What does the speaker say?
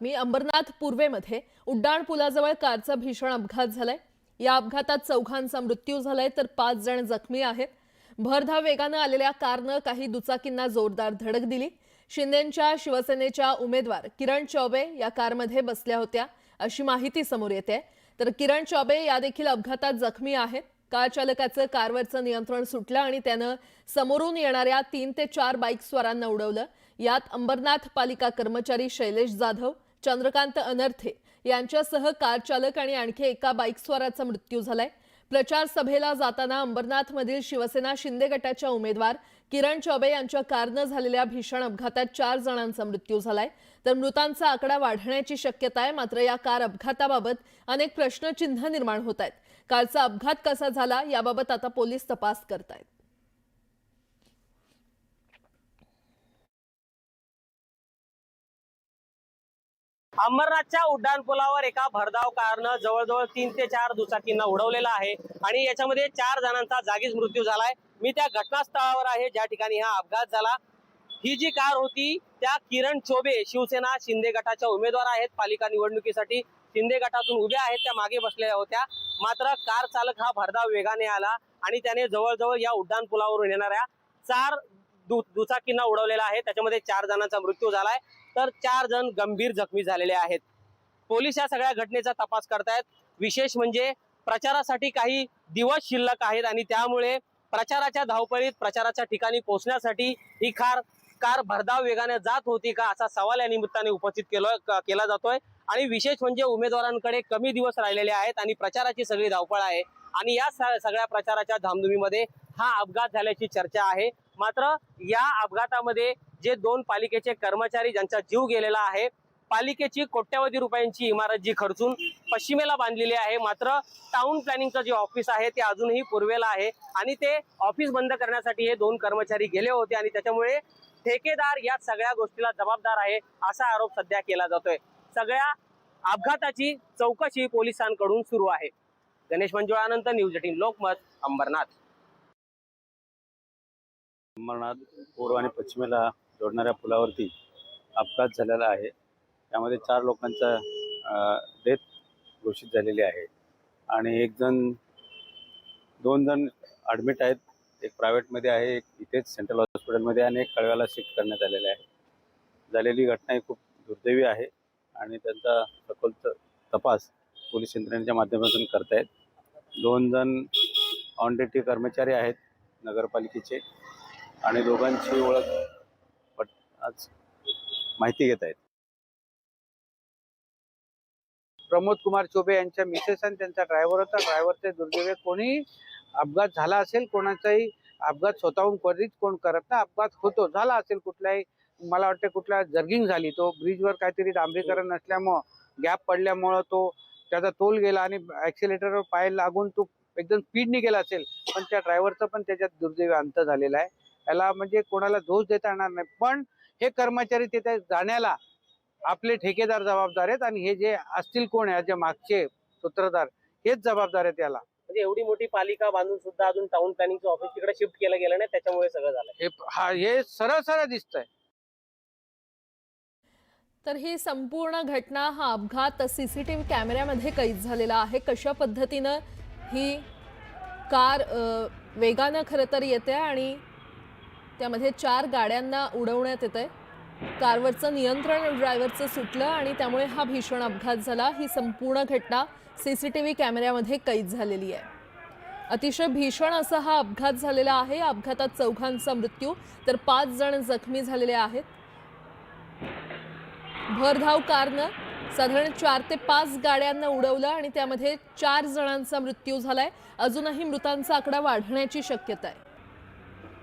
मी अंबरनाथ पूर्वेमध्ये उड्डाण पुलाजवळ कारचा भीषण अपघात झालाय. या अपघातात चौघांचा मृत्यू झालाय तर पाच जण जखमी आहेत. भरधाव वेगानं आलेल्या कारनं काही दुचाकींना जोरदार धडक दिली. शिंदेच्या शिवसेनेच्या उमेदवार किरण चौबे या कारमध्ये बसल्या होत्या अशी माहिती समोर येते. तर किरण चौबे या देखील अपघातात जखमी आहेत. कार चालकाचं कारवरचं नियंत्रण सुटलं आणि त्यानं समोरून येणाऱ्या तीन ते चार बाईक स्वारांना उडवलं. यात अंबरनाथ पालिका कर्मचारी शैलेश जाधव चंद्रकांत अनर्थे यांच्यासह कार चालक आणि आणखी एका बाईक स्वाराचा मृत्यू झालाय. प्रचार सभेला जाताना अंबरनाथमधील शिवसेना शिंदे गटाच्या उमेदवार किरण चौबे यांच्या कारनं झालेल्या भीषण अपघातात चार जणांचा मृत्यू झालाय. तर मृतांचा आकडा वाढण्याची शक्यता आहे मात्र या कार अपघाताबाबत अनेक प्रश्नचिन्ह निर्माण होत आहेत. कारचा अपघात कसा झाला याबाबत आता पोलीस तपास करतायत. अंबरनाथच्या उड्डाणपुलावर एका भरधाव कारनं जवळजवळ तीन ते चार दुचाकींना उडवलेला आहे आणि याच्यामध्ये चार जणांचा जागीच मृत्यू झालाय. मी त्या घटनास्थळावर आहे ज्या ठिकाणी हा अपघात झाला. ही जी कार होती त्या किरण चोबे शिवसेना शिंदे गटाच्या उमेदवार आहेत. पालिका निवडणुकीसाठी शिंदे गटातून उभ्या आहेत त्या मागे बसलेल्या होत्या. मात्र कार चालक हा भरधाव वेगाने आला आणि त्याने जवळजवळ या उड्डाणपुलावरून येणाऱ्या चार दु दुचाकींना उडवलेला आहे. त्याच्यामध्ये चार जणांचा मृत्यू झालाय. तर चार जण गंभीर जखमी झालेले आहेत. पोलीस या सगळ्या घटनेचा तपास करतायत. विशेष म्हणजे प्रचारासाठी काही दिवस शिल्लक आहेत आणि त्यामुळे प्रचाराच्या धावपळीत प्रचाराच्या ठिकाणी पोहोचण्यासाठी ही कार कार भरधाव वेगाने जात होती का असा सवाल या निमित्ताने उपस्थित केलो क- केला जातोय. आणि विशेष म्हणजे उमेदवारांकडे कमी दिवस राहिलेले आहेत आणि प्रचाराची सगळी धावपळ आहे. आणि या सगळ्या प्रचाराच्या धामधुमीमध्ये हा अपघात झाल्याची चर्चा आहे. मात्र या अपघातामध्ये जे दोन पालिकेचे कर्मचारी ज्यांचा जीव गेलेला आहे पालिकेची कोट्यावधी रुपयांची इमारत जी खर्चून पश्चिमेला बांधलेली आहे मात्र टाउन प्लॅनिंगचं जे ऑफिस आहे ते अजूनही पूर्वेला आहे आणि ते ऑफिस बंद करण्यासाठी हे दोन कर्मचारी गेले होते आणि त्याच्यामुळे ठेकेदार या सगळ्या गोष्टीला जबाबदार आहे असा आरोप सध्या केला जातोय. सगळ्या अपघाताची चौकशी पोलिसांकडून सुरू आहे. गणेश मंजुळानंतर न्यूज एटीन लोकमत अंबरनाथ. अंबरनाथ पूर्व आणि पश्चिमेला जोडणाऱ्या पुलावरती अपघात झालेला आहे. त्यामध्ये चार लोकांचा डेथ घोषित झालेली आहे. आणि एक जण दोन जण ॲडमिट आहेत. एक प्रायव्हेटमध्ये आहे एक इथेच सेंट्रल हॉस्पिटलमध्ये आणि एक कळव्याला शिफ्ट करण्यात आलेले आहे. झालेली घटना ही खूप दुर्दैवी आहे आणि त्यांचा सखोल त- तपास पोलीस यंत्रणेच्या माध्यमातून करतायत. दोन जण ऑन ड्युटी कर्मचारी आहेत नगरपालिकेचे. आणि दोघांची ओळख पट आज माहिती घेत आहेत प्रमोद कुमार चोबे यांच्या मिसेस आणि त्यांचा ड्रायव्हर होता. ड्रायव्हरचे दुर्दैव कोणी अपघात झाला असेल कोणाचाही अपघात स्वतःहून कधीच कोण करत ना अपघात होतो झाला असेल कुठलाही मला वाटतं कुठला जर्गिंग झाली तो. ब्रिजवर काहीतरी डांबरीकरण नसल्यामुळं गॅप पडल्यामुळं तो त्याचा तोल गेला आणि ॲक्सिलेटरवर पाय लागून तो एकदम स्पीडने गेला असेल. पण त्या ड्रायव्हरचं पण त्याच्यात दुर्दैवी अंत झालेला आहे. याला म्हणजे कोणाला दोष देता येणार नाही. पण हे कर्मचारी तिथे जाण्याला आपले ठेकेदार जबाबदार आहेत आणि हे जे असतील कोण आहे जे मागचे सूत्रधार हेच जबाबदार आहेत याला. म्हणजे एवढी मोठी पालिका बांधून सुद्धा अजून टाउन प्लॅनिंगचं ऑफिस तिकडे शिफ्ट केलं गेलं नाही त्याच्यामुळे सगळं झालं. हे हा हे सरळ सरळ दिसतंय. तर ही संपूर्ण घटना हा अपघात सीसीटीव्ही कॅमेऱ्यामध्ये कैद झालेला आहे. कशा पद्धतीनं ही कार वेगानं खरं तर येते आणि त्यामध्ये चार गाड्यांना उडवण्यात येत आहे कारवरचं नियंत्रण ड्रायव्हरचं सुटलं आणि त्यामुळे हा भीषण अपघात झाला. ही संपूर्ण घटना सी सी टी व्ही कॅमेऱ्यामध्ये कैद झालेली आहे. अतिशय भीषण असा हा अपघात झालेला आहे. या अपघातात चौघांचा मृत्यू तर पाच जण जखमी झालेले आहेत. भरधाव कारनं साधारण चार ते पाच गाड्यांना उडवलं आणि त्यामध्ये चार जणांचा मृत्यू झालाय. अजूनही मृतांचा आकडा वाढण्याची शक्यता आहे.